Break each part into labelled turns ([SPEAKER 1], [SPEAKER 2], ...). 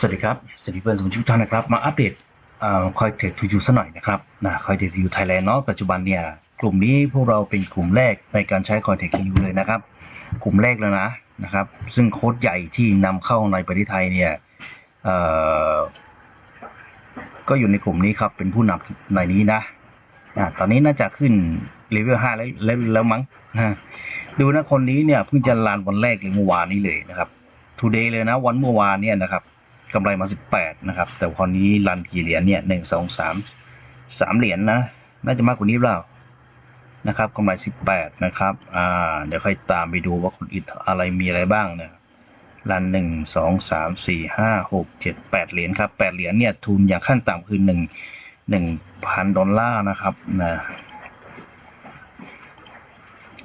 [SPEAKER 1] สวัสดีครับ สวัสดีเพื่อนสมาชิกทุกท่านนะครับ มาอัปเดตคอยเทคทูยูสักหน่อยนะครับนะคอยเทคทูยูไทยแลนด์เนาะปัจจุบันเนี่ยกลุ่มนี้พวกเราเป็นกลุ่มแรกในการใช้คอยเทคทูยูเลยนะครับ กลุ่มแรกแล้วนะนะครับ ซึ่งโค้ดใหญ่ที่นำเข้าในประเทศไทยเนี่ยก็อยู่ในกลุ่มนี้ครับเป็นผู้นำในนี้นะอ่าตอนนี้น่าจะขึ้นเลเวลห้าแล้วแล้วแล้วมั้งนะดูนะคนนี้เนี่ยเพิ่งจะลานวันแรกเลยเมื่อวานนี้เลยนะครับ today เลยนะวันเมื่อวานเนี่ยนะครับ กำไรมา 18 นะครับ แต่คราวนี้รันกี่เหรียญเนี่ยหนึ่งสองสามสามเหรียญนะ น่าจะมากกว่านี้เปล่านะครับกำไร 18 นะครับ อ่า เดี๋ยวค่อยตามไปดูว่าคนอื่นอะไรมีอะไรบ้างเนี่ยรันหนึ่งสองสามสี่ห้าหกเจ็ดแปดเหรียญครับแปดเหรียญเนี่ยทุนอย่างขั้นต่ำคือหนึ่งหนึ่งพันดอลลาร์นะครับนะ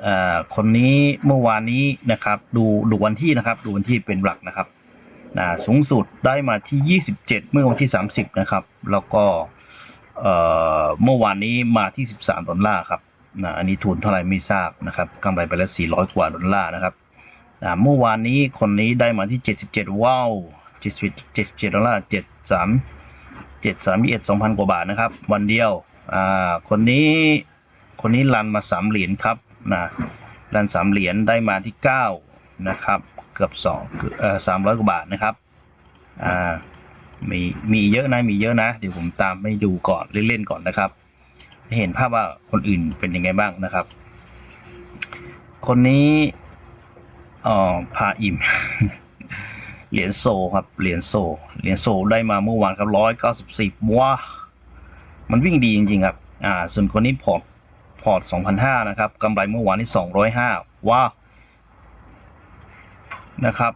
[SPEAKER 1] อ่าคนนี้เมื่อวานนี้นะครับ ดูดูวันที่นะครับ ดูวันที่เป็นหลักนะครับ นะสูงสุดได้มาที่ 27 เมื่อวันที่ 30 นะครับ แล้วก็เมื่อวานนี้มาที่ 13 ดอลลาร์ครับนะอันนี้ทุนเท่าไหร่ไม่ทราบนะครับกำไรไปแล้ว 400 กว่าดอลลาร์นะครับนะเมื่อวานนี้คนนี้ได้มาที่ 77 ว้าว 77 ดอลลาร์ 73 731 2,000 กว่าบาทนะครับ วันเดียวอ่าคนนี้คนนี้รันมา 3 เหรียญครับนะรัน 3 เหรียญได้มาที่ 9 นะครับ เกือบ2เอ่อ300กว่าบาทนะครับอ่ามีมีเยอะนะมีเยอะนะ เดี๋ยวผมตามให้ดูก่อนเล่นๆก่อนนะครับเห็นภาพว่าคนอื่นเป็นยังไงบ้างนะครับ คนนี้อ๋อพาอิ่ม เหรียญโซครับ เหรียญโซ เหรียญโซได้มาเมื่อวานครับร้อยเก้าสิบสี่ว้ามันวิ่งดีจริงๆครับ อ่า ส่วนคนนี้พอร์ตพอร์ตสองพันห้านะครับกำไรเมื่อวานนี้สองร้อยห้าว้าว นะครับ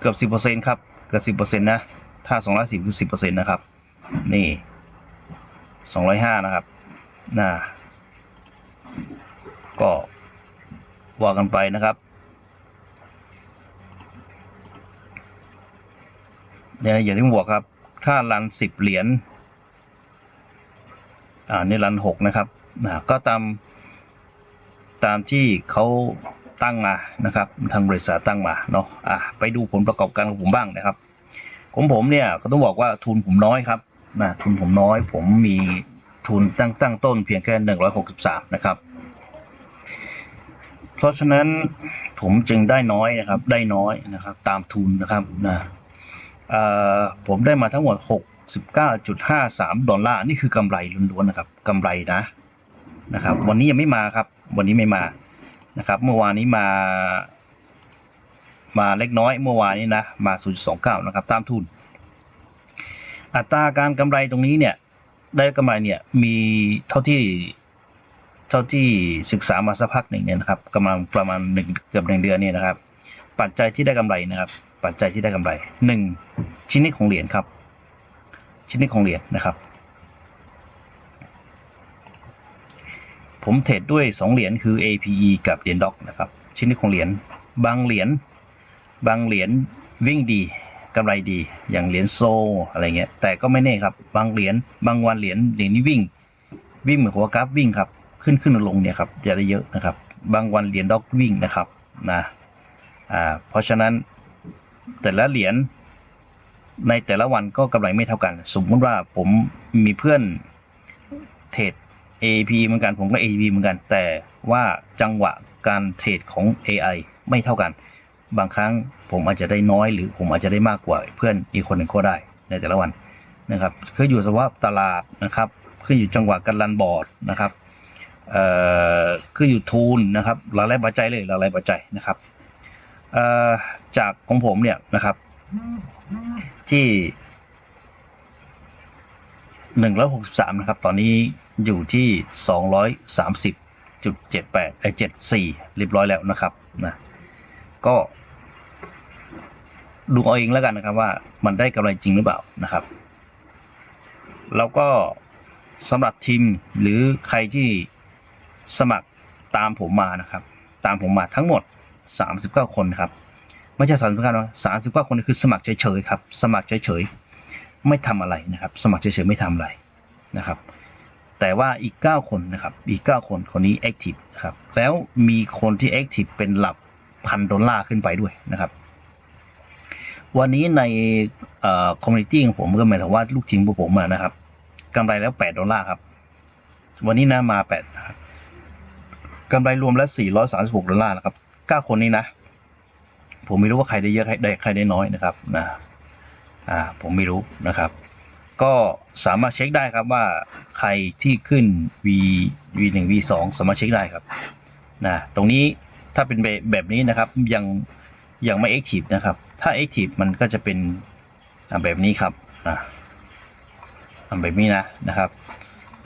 [SPEAKER 1] เกือบสิบเปอร์เซ็นครับ เกือบสิบเปอร์เซ็นนะ ถ้าสองร้อยสิบคือสิบเปอร์เซ็นต์นะครับ นี่สองร้อยห้านะครับนะก็ว่ากันไปนะครับเนี่ยอย่างที่ผมบอกครับ ถ้ารันสิบเหรียญ อ่า นี่รันหกนะครับนะก็ตาม ตามที่เขา ตั้งมานะครับ ทางบริษัทตั้งมาเนาะอะไปดูผลประกอบการของผมบ้างนะครับ ของผมเนี่ยก็ต้องบอกว่าทุนผมน้อยครับนะทุนผมน้อย ผมมีทุนตั้งตั้งต้นเพียงแค่หนึ่งร้อยหกสิบสามนะครับ เพราะฉะนั้นผมจึงได้น้อยนะครับ ได้น้อยนะครับ ตามทุนนะครับนะเออผมได้มาทั้งหมด 69.53 ดอลลาร์ นี่คือกำไรล้วนๆนะครับกำไรนะนะครับ วันนี้ยังไม่มาครับ วันนี้ไม่มา นะครับ เมื่อวานนี้มามาเล็กน้อยเมื่อวานนี้นะมา 0.29 นะครับ ตามทุน อัตราการกำไรตรงนี้เนี่ยได้กำไรเนี่ยมีเท่าที่เท่าที่ศึกษามาสักพักหนึ่งเนี่ยนะครับกำลังประมาณหนึ่งเกือบหนึ่งเดือนเนี่ยนะครับ ปัจจัยที่ได้กำไรนะครับ ปัจจัยที่ได้กำไรหนึ่งชิ้นนี้ของเหรียญครับ ชิ้นนี้ของเหรียญนะครับ ผมเทรดด้วยสองเหรียญคือ APE กับเหรียญด็อกนะครับชิ้นนี้ของเหรียญบางเหรียญบางเหรียญวิ่งดีกำไรดี อย่างเหรียญโซอะไรเงี้ยแต่ก็ไม่แน่ครับบางเหรียญบางวันเหรียญเหรียญนี้วิ่ง วิ่งเหมือนหัวกราฟวิ่งครับขึ้นขึ้นลงเนี่ยครับอย่าได้เยอะนะครับ บางวันเหรียญด็อกวิ่งนะครับนะอ่าเพราะฉะนั้นแต่ละเหรียญในแต่ละวันก็กำไรไม่เท่ากัน สมมติว่าผมมีเพื่อนเทรด AP เหมือนกันผมก็ AP เหมือนกัน แต่ว่าจังหวะการเทรดของ AI ไม่เท่ากัน บางครั้งผมอาจจะได้น้อยหรือผมอาจจะได้มากกว่าเพื่อนอีกคนหนึ่งก็ได้ในแต่ละวันนะครับคืออยู่สภาพตลาดนะครับคืออยู่จังหวะการรันบอร์ดนะครับเอ่อคืออยู่ทูนนะครับหลายๆปัจจัยเลยหลายๆปัจจัยนะครับจากของผมเนี่ยนะครับที่ หนึ่งร้อยหกสิบสามนะครับ ตอนนี้อยู่ที่สองร้อยสามสิบจุดเจ็ดแปดไอเจ็ดสี่เรียบร้อยแล้วนะครับนะก็ดูเอาเองแล้วกันนะครับว่ามันได้กำไรจริงหรือเปล่านะครับ แล้วก็สำหรับทีมหรือใครที่สมัครตามผมมานะครับ ตามผมมาทั้งหมด 39 คนครับ ไม่ใช่สามสิบเก้านะสามสิบเก้าคนคือสมัครเฉยๆครับ สมัครเฉยๆ ไม่ทำอะไรนะครับ สมัครเฉยๆไม่ทำอะไรนะครับ แต่ว่าอีก 9 คนนะครับ อีก 9 คนคนนี้แอคทีฟนะครับ แล้วมีคนที่แอคทีฟเป็นหลักพันดอลลาร์ขึ้นไปด้วยนะครับ วันนี้ในคอมมูนิตี้ของผมก็หมายถึงว่าลูกทีมของผมนะครับกำไรแล้ว 8 ดอลลาร์ครับ วันนี้นะมา8นะครับกำไรรวมแล้ว 436 ดอลลาร์นะครับ 9 คนนี้นะ ผมไม่รู้ว่าใครได้เยอะใครได้ใครได้น้อยนะครับนะ อ่าผมไม่รู้นะครับ ก็สามารถเช็คได้ครับว่าใครที่ขึ้น V V1 V2 สามารถเช็คได้ครับนะตรงนี้ถ้าเป็นแบบนี้นะครับยังยังไม่ active นะครับ ถ้า active มันก็จะเป็นแบบนี้ครับนะแบบนี้นะนะครับ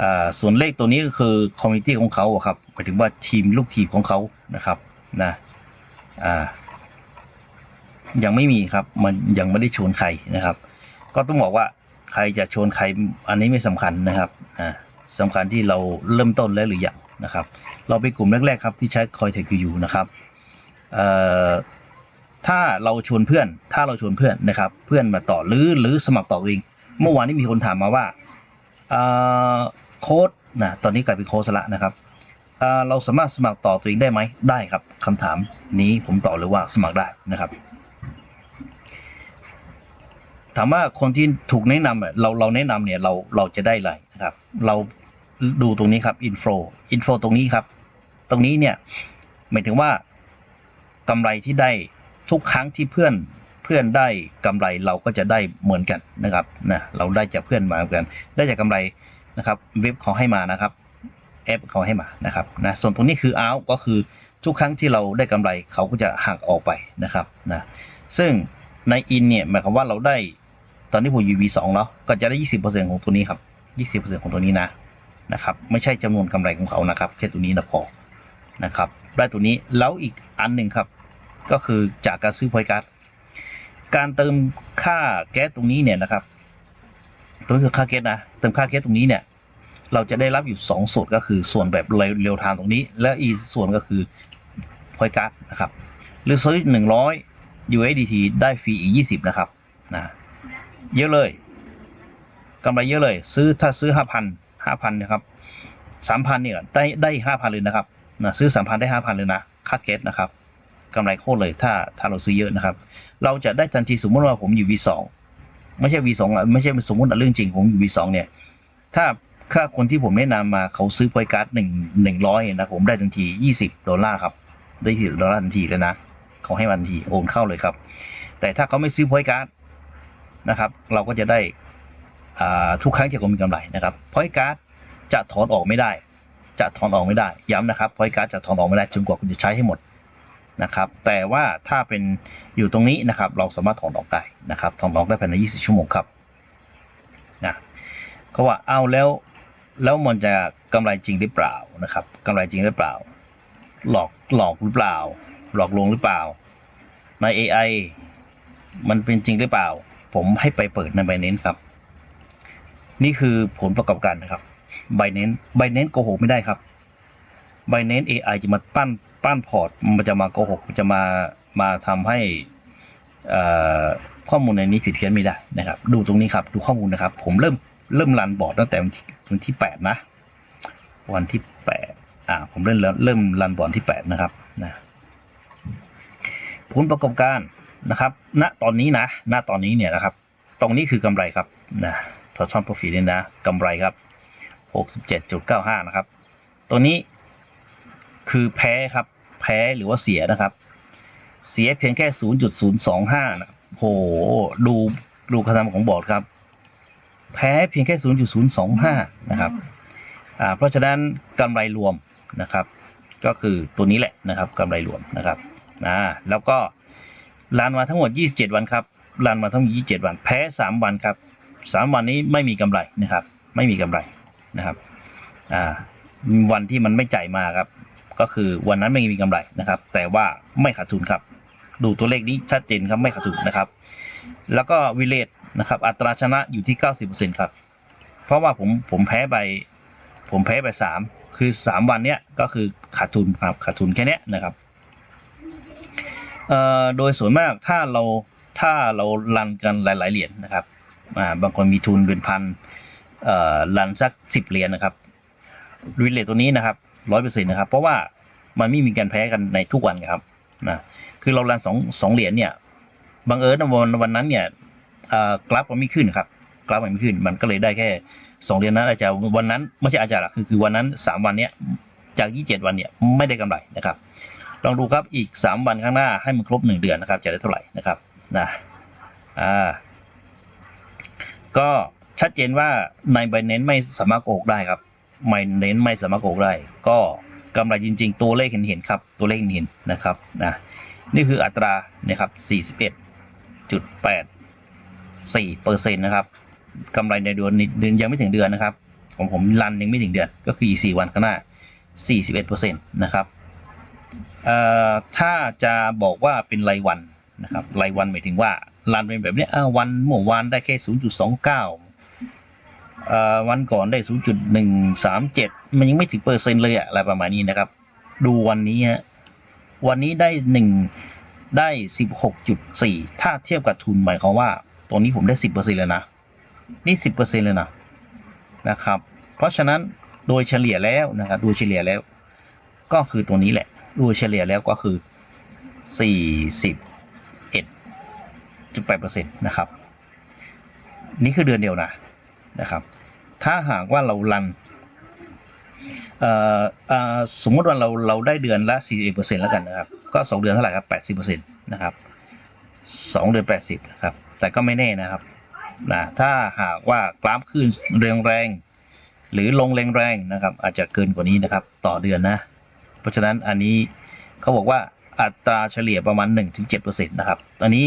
[SPEAKER 1] อ่าส่วนเลขตัวนี้ก็คือคอมมิ t ตี้ของเขาครับหมายถึงว่าทีมลูกทีมของเขานะครับนะอ่า ยังไม่มีครับ มันยังไม่ได้ชวนใครนะครับ ก็ต้องบอกว่าใครจะชวนใครอันนี้ไม่สำคัญนะครับอ่าสำคัญที่เราเริ่มต้นแล้วหรือยังนะครับ เราเป็นกลุ่มแรกๆครับที่ใช้คอยเทคอยู่นะครับเอ่อถ้าเราชวนเพื่อน ถ้าเราชวนเพื่อนนะครับ เพื่อนมาต่อหรือหรือสมัครต่อเอง เมื่อวานนี้มีคนถามมาว่าเอ่อโค้ดนะตอนนี้กลายเป็นโค้ดละนะครับเอ่อเราสามารถสมัครต่อตัวเองได้ไหมได้ครับคำถามนี้ผมตอบเลยว่าสมัครได้นะครับ ถามว่าคนที่ถูกแนะนำเราเราแนะนำเนี่ยเราเราจะได้อะไรนะครับ เราดูตรงนี้ครับ info info ตรงนี้ครับ ตรงนี้เนี่ยหมายถึงว่ากำไรที่ได้ทุกครั้งที่เพื่อนเพื่อนได้กำไรเราก็จะได้เหมือนกันนะครับนะเราได้จากเพื่อนมาเหมือนกัน ได้จากกำไรนะครับเว็บเขาให้มานะครับแอปเขาให้มานะครับนะส่วนตรงนี้คือ out ก็คือทุกครั้งที่เราได้กำไรเขาก็จะหักออกไปนะครับนะซึ่งใน in เนี่ยหมายความว่าเราได้ ตอนนี้ผม UV 2 เนาะก็จะได้ 20%ของตัวนี้ครับ 20%ของตัวนี้นะนะครับ ไม่ใช่จำนวนกำไรของเขานะครับแค่ตัวนี้นะพอนะครับได้ตัวนี้แล้วอีกอันหนึ่งครับ ก็คือจากการซื้อพอยการ์ดการเติมค่าแก๊สตรงนี้เนี่ยนะครับตัวนี้คือค่าแก๊สนะเติมค่าแก๊สตรงนี้เนี่ยเราจะได้รับอยู่ 2 ส่วนก็คือส่วนแบบเร็วทางตรงนี้ และอีกส่วนก็คือพอยการ์ดนะครับหรือซื้อ100 USDT ได้ฟรีอีก 20 นะครับนะ เยอะเลยกำไรเยอะเลย ซื้อถ้าซื้อห้าพันห้าพันนะครับสามพันเนี่ยได้ได้ห้าพันเลยนะครับนะซื้อสามพันได้ห้าพันเลยนะค่าเกตนะครับกำไรโคตรเลยถ้าถ้าเราซื้อเยอะนะครับ เราจะได้ทันทีสมมติว่าผมอยู่ V2 ไม่ใช่ V2 อะไม่ใช่สมมติเรื่องจริงผมอยู่ V2 เนี่ย ถ้าค่าคนที่ผมแนะนำมาเขาซื้อไพการ์ดหนึ่งหนึ่งร้อยนะผมได้ทันทียี่สิบดอลลาร์ครับ ได้ยี่สิบดอลลาร์ทันทีเลยนะเขาให้มันทันทีโอนเข้าเลยครับ แต่ถ้าเขาไม่ซื้อไพการ์ด นะครับ เราก็จะได้ทุกครั้งที่ผมมีกำไรนะครับพอยการ์ดจะถอนออกไม่ได้ จะถอนออกไม่ได้ ย้ำนะครับพอยการ์ดจะถอนออกไม่ได้จนกว่าคุณจะใช้ให้หมดนะครับ แต่ว่าถ้าเป็นอยู่ตรงนี้นะครับ เราสามารถถอนออกได้นะครับ ถอนออกได้ภายใน24ชั่วโมงครับนะเขาว่าเอาแล้วแล้วมันจะกำไรจริงหรือเปล่านะครับกำไรจริงหรือเปล่า หลอกหลอกหรือเปล่า หลอกลวงหรือเปล่าใน AI มันเป็นจริงหรือเปล่า ผมให้ไปเปิดใน Binance ครับ นี่คือผลประกอบการนะครับ Binance Binance โกหกไม่ได้ครับ Binance AI จะมาปั้นปั้นพอร์ตมันจะมาโกหกจะมามาทำให้ข้อมูลในนี้ผิดเพี้ยนไม่ได้นะครับ ดูตรงนี้ครับ ดูข้อมูลนะครับ ผมเริ่มเริ่มรันบอร์ดตั้งแต่วันที่วันที่แปดนะ วันที่แปดอ่า ผมเริ่มเริ่มรันบอร์ดที่แปดนะครับนะผลประกอบการ นะครับ ณ ตอนนี้นะ ณ ตอนนี้เนี่ยนะครับ ตรงนี้คือกำไรครับนะทอช่อง profit เนี่ยนะกำไรครับ 67.95 นะครับ ตัวนี้คือแพ้ครับ แพ้หรือว่าเสียนะครับ เสียเพียงแค่ 0.025 นะโห ดู ดูคำทำของบอร์ดครับ แพ้เพียงแค่ 0.025 นะครับ อ่า เพราะฉะนั้นกำไรรวมนะครับ ก็คือตัวนี้แหละนะครับกำไรรวมนะครับ นะ แล้วก็ รันมาทั้งหมด 27 วันครับรันมาทั้งหมด27 วัน แพ้ 3 วันครับ 3 วันนี้ไม่มีกำไรนะครับ ไม่มีกำไรนะครับอ่าวันที่มันไม่จ่ายมาครับ ก็คือวันนั้นไม่มีกำไรนะครับ แต่ว่าไม่ขาดทุนครับ ดูตัวเลขนี้ชัดเจนครับไม่ขาดทุนนะครับ แล้วก็วิเลตนะครับอัตราชนะอยู่ที่ 90%ครับ เพราะว่าผมผมแพ้ไปผมแพ้ไป 3 คือ 3 วันเนี้ยก็คือขาดทุนครับขาดทุนแค่นี้นะครับ โดยส่วนมากถ้าเราถ้าเรารันกันหลาย ๆเหรียญนะครับาบางคนมีทุนเป็นพันเอ่อรันสักสิบเหรียญนะครับวิเลตตัวนี้นะครับร้อยเปอร์เซ็นต์นะครับ เพราะว่ามันไม่มีการแพ้กันในทุกวันครับนะคือเรารันสองสองเหรียญเนี่ยบังเอิญวันวันนั้นเนี่ยกราฟมันไม่ขึ้นครับกราฟมันไม่ขึ้น มันก็เลยได้แค่สองเดือนนั้นอาจจะวันนั้นไม่ใช่อาจจะหรอกคือคือวันนั้นสามวันเนี้ยจากยี่สิบเจ็ดวันเนี่ยไม่ได้กำไรนะครับ ลองดูครับอีกสามวันข้างหน้าให้มันครบหนึ่งเดือนนะครับ จะได้เท่าไหร่นะครับนะอ่าก็ชัดเจนว่าในไบเน้นไม่สามารถโกหกได้ครับไบเน้นไม่สามารถโกหกได้ ก็กำไรจริง ๆ ตัวเลขเห็นเห็นๆครับ ตัวเลขเห็นเห็นๆนะครับนะนี่คืออัตรานะครับ41.84เปอร์เซ็นต์นะครับกำไรในเดือนนี้เดือนยังไม่ถึงเดือนนะครับของผมรันยังไม่ถึงเดือนก็คืออีก4วันข้างหน้า 41เปอร์เซ็นต์นะครับ ถ้าจะบอกว่าเป็นรายวันนะครับรายวันหมายถึงว่ารันเป็นแบบนี้วันเมื่อวานได้แค่ 0.29 วันก่อนได้ 0.137 มันยังไม่ถึงเปอร์เซ็นต์เลยอะอะไรประมาณนี้นะครับ ดูวันนี้ฮะวันนี้ได้หนึ่งได้ 16.4 ถ้าเทียบกับทุนหมายความว่าตรงนี้ผมได้ 10%เลยนะ นี่ 10%เลยนะนะครับ เพราะฉะนั้นโดยเฉลี่ยแล้วนะครับโดยเฉลี่ยแล้วก็คือตัวนี้แหละ ดยเฉลี่ยแล้วก็คือ 41.8%นะครับ นี่คือเดือนเดียวนะนะครับ ถ้าหากว่าเรารันเอ่อสมมติว่าเราเราได้เดือนละ 41%แล้วกันนะครับ ก็ 2 เดือนเท่าไหร่ครับ 80%นะครับ 2 เดือน 80 นะครับ แต่ก็ไม่แน่นะครับนะถ้าหากว่ากราฟขึ้นแรงๆ หรือลงแรงๆ นะครับ อาจจะเกินกว่านี้นะครับ ต่อเดือนนะ เพราะฉะนั้นอันนี้เขาบอกว่าอัตราเฉลี่ยประมาณ 1-7%นะครับตอนนี้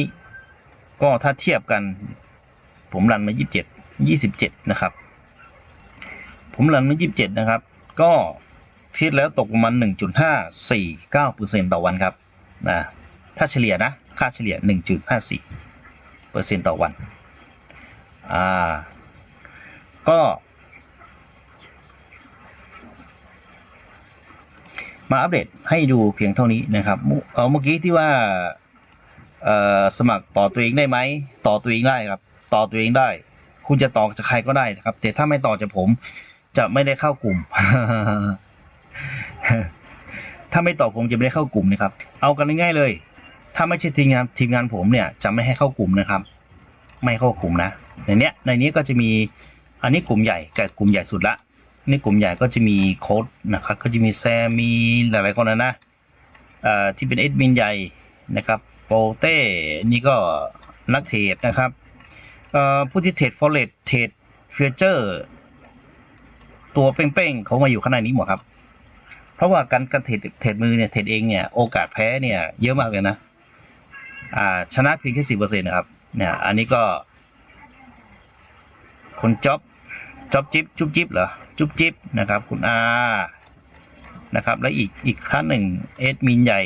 [SPEAKER 1] ก็ถ้าเทียบกัน ผมรันมา 27 27 นะครับ ผมรันมา 27 นะครับ ก็คิดแล้วตกประมาณ 1.549%ต่อวันครับนะถ้าเฉลี่ยนะ ค่าเฉลี่ย 1.54%ต่อวันอ่าก็ มาอัปเดตให้ดูเพียงเท่านี้นะครับเออเมื่อกี้ที่ว่าสมัครต่อตัวเองได้ไหมต่อตัวเองได้ครับ ต่อตัวเองได้ คุณจะต่อจากใครก็ได้นะครับ แต่ถ้าไม่ต่อจากผมจะไม่ได้เข้ากลุ่ม ถ้าไม่ต่อผมจะไม่ได้เข้ากลุ่มนะครับ เอากันง่ายๆเลย ถ้าไม่ใช่ทีมงานทีมงานผมเนี่ยจะไม่ให้เข้ากลุ่มนะครับ ไม่เข้ากลุ่มนะในเนี้ยในนี้ก็จะมีอันนี้กลุ่มใหญ่กับกลุ่มใหญ่สุดละ ในกลุ่มใหญ่ก็จะมีโค้ดนะครับ ก็จะมีแซมมีหลายๆคนนะนะที่เป็นเอดมินใหญ่นะครับโปเต้นี่ก็นักเทรดนะครับผู้ที่เทรดฟอเรสเทรดฟิวเจอร์ตัวเป้งๆเขามาอยู่ข้างในนี้หมดครับ เพราะว่าการการเทรดเทรดมือเนี่ยเทรดเองเนี่ยโอกาสแพ้เนี่ยเยอะมากเลยนะอ่าชนะเพียงแค่สิบเปอร์เซ็นต์นะครับเนี่ยอันนี้ก็คนจ็อบ จอบจิ๊บจุ๊บจิ๊บเหรอจุ๊บจิ๊บนะครับ คุณอานะครับ และอีกอีกขั้นหนึ่งเอดมินใหญ่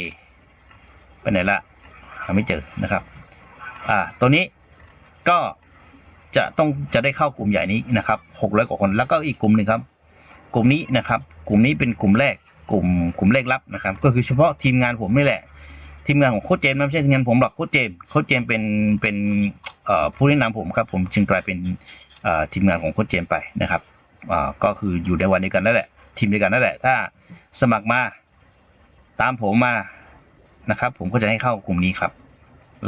[SPEAKER 1] ไปไหนละหาไม่เจอนะครับอ่าตัวนี้ก็จะต้องจะได้เข้ากลุ่มใหญ่นี้นะครับหกร้อยกว่าคนแล้วก็อีกกลุ่มหนึ่งครับ กลุ่มนี้นะครับ กลุ่มนี้เป็นกลุ่มแรกกลุ่มกลุ่มเลขลับนะครับ ก็คือเฉพาะทีมงานผมนี่แหละ ทีมงานของโค้ชเจมส์ไม่ใช่ทีมงานผมหรอกโค้ชเจมส์โค้ชเจมส์เป็นเป็นผู้แนะนำผมครับ ผมจึงกลายเป็น ทีมงานของโค้ชเจมไปนะครับก็คืออยู่ในวันเดียวกันนั่นแหละทีมเดียวกันนั่นแหละถ้าสมัครมาตามผมมานะครับ ผมก็จะให้เข้ากลุ่มนี้ครับ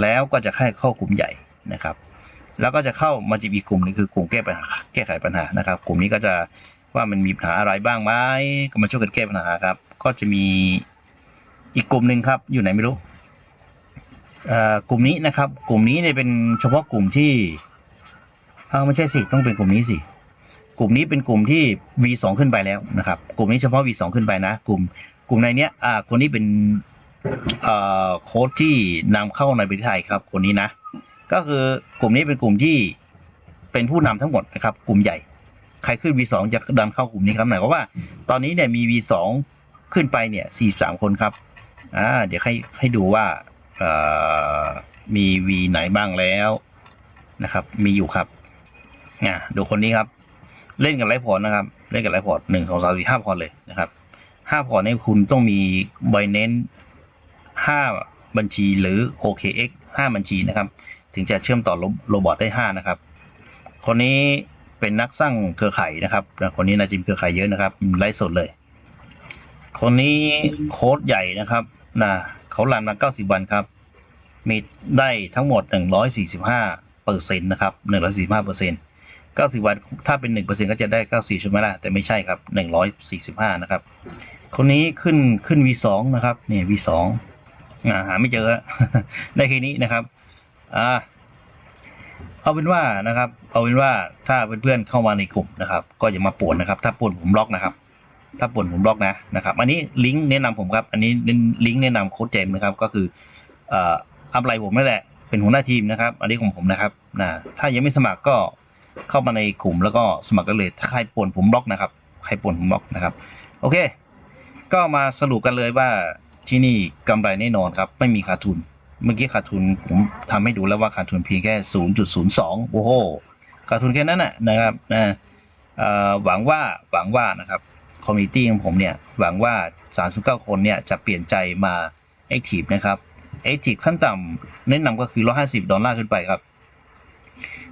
[SPEAKER 1] แล้วก็จะให้เข้ากลุ่มใหญ่นะครับ แล้วก็จะเข้ามาจีบีกลุ่มหนึงคือกลุ่มแก้ปัญหาแก้ไขปัญหานะครับ กลุ่มนี้ก็จะว่ามันมีปัญหาอะไรบ้างไหมก็มาช่วยกันแก้ปัญหาครับ ก็จะมีอีกกลุ่มหนึ่งครับ อยู่ไหนไม่รู้กลุ่มนี้นะครับ กลุ่มนี้เนี่ยเป็นเฉพาะกลุ่มที่ อ้าไม่ใช่สิต้องเป็นกลุ่มนี้สิกลุ่มนี้เป็นกลุ่มที่ V2 ขึ้นไปแล้วนะครับ กลุ่มนี้เฉพาะ V2 ขึ้นไปนะ กลุ่ม กลุ่มในเนี้ยอ่าคนนี้เป็นเอ่อโค้ดที่นำเข้าในประเทศไทยครับ คนนี้นะ ก็คือกลุ่มนี้เป็นกลุ่มที่เป็นผู้นำทั้งหมดนะครับ กลุ่มใหญ่ ใครขึ้น V2 จะดันเข้ากลุ่มนี้ครับหมายความว่า ตอนนี้เนี่ยมี V2 ขึ้นไปเนี่ย 43 คนครับ อ่า เดี๋ยวให้ให้ดูว่าเอ่อมี V ไหนบ้างแล้วนะครับ มีอยู่ครับ อะดูคนนี้ครับ เล่นกับไลฟ์พอร์ตนะครับ เล่นกับไลฟ์พอร์ตหนึ่งสองสามสี่ห้าพอร์ตเลยนะครับห้าพอร์ตนี่คุณต้องมีไบเน้นห้าบัญชีหรือ OKX ห้าบัญชีนะครับ ถึงจะเชื่อมต่อโรบอทได้ห้านะครับ คนนี้เป็นนักสร้างเครือข่ายนะครับ คนนี้นาจิมเครือข่ายเยอะนะครับไลฟ์สดเลย คนนี้โค้ดใหญ่นะครับนะเขารันมา 90 วันครับ มีได้ทั้งหมด 145เปอร์เซ็นต์นะครับหนึ่งร้อยสี่ห้าเปอร์เซ็นต์ เก้าสิบวันถ้าเป็นหนึ่งเปอร์เซ็นต์ก็จะได้เก้าสี่ใช่ไหมล่ะ แต่ไม่ใช่ครับหนึ่งร้อยสี่สิบห้านะครับ คนนี้ขึ้นขึ้น V2 นะครับ เนี่ย V2 อ่าหาไม่เจอ ได้แค่นี้นะครับ อ่า เอาเป็นว่านะครับ เอาเป็นว่าถ้าเพื่อนๆเข้ามาในกลุ่มนะครับ ก็อย่ามาป่วนนะครับ ถ้าป่วนผมบล็อกนะครับ ถ้าป่วนผมบล็อกนะนะครับ อันนี้ลิงก์แนะนำผมครับ อันนี้ลิงก์แนะนำโค้ดเจมนะครับ ก็คืออ่ออัพไลน์ผมนั่นแหละ เป็นหัวหน้าทีมนะครับ อันนี้ของผมนะครับนะถ้ายังไม่สมัครก็ เข้ามาในกลุ่มแล้วก็สมัครกันเลยถ้าใครป่วนผมบล็อกนะครับใครป่วนผมบล็อกนะครับ โอเค ก็มาสรุปกันเลยว่าที่นี่กำไรแน่นอนครับ ไม่มีขาดทุน เมื่อกี้ขาดทุนผมทำให้ดูแล้วว่าขาดทุนเพียงแค่ 0.02 โอ้โหขาดทุนแค่นั้นน่ะนะครับนะหวังว่าหวังว่านะครับคอมมิตี้ของผมเนี่ยหวังว่า 39 คนเนี่ยจะเปลี่ยนใจมา Active นะครับ Active ขั้นต่ำแนะนำก็คือ 150 ดอลลาร์ขึ้นไปครับ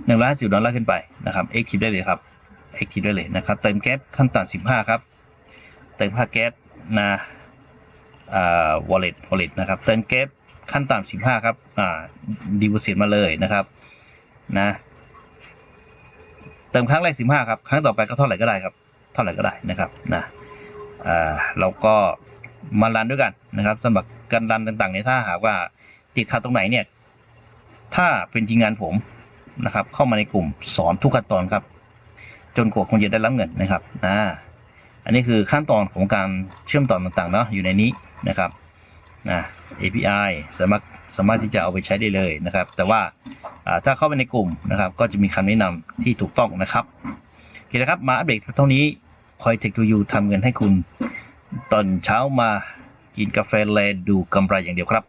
[SPEAKER 1] 150ดอลลาร์ขึ้นไปนะครับ Active ได้เลยครับ Active ได้เลยนะครับเติมแก๊สขั้นต่ำ15ครับเติมค่าแก๊สนะอ่า wallet wallet นะครับเติมแก๊สขั้นต่ำ15ครับอ่าดีเวเซีมาเลยนะครับนะเติมครั้งแรก15ครับครั้งต่อไปก็เท่าไหร่ก็ได้ครับเท่าไหร่ก็ได้นะครับนะอ่าเราก็มารันด้วยกันนะครับสำหรับการรันต่างๆเนี่ยถ้าหากว่าติดขัดตรงไหนเนี่ยถ้าเป็นทีมงานผม นะครับ เข้ามาในกลุ่มสอนทุกขั้นตอนครับ จนกว่าคุณจะได้รับเงินนะครับอ่าอันนี้คือขั้นตอนของการเชื่อมต่อต่างๆเนาะอยู่ในนี้นะครับนะ API สามารถสามารถที่จะเอาไปใช้ได้เลยนะครับ แต่ว่าอ่าถ้าเข้าไปในกลุ่มนะครับ ก็จะมีคำแนะนำที่ถูกต้องนะครับโอเคนะครับมาอัปเดตเท่านี้คอย Tech to You ทำเงินให้คุณ ตอนเช้ามากินกาแฟแลดูกำไรอย่างเดียวครับ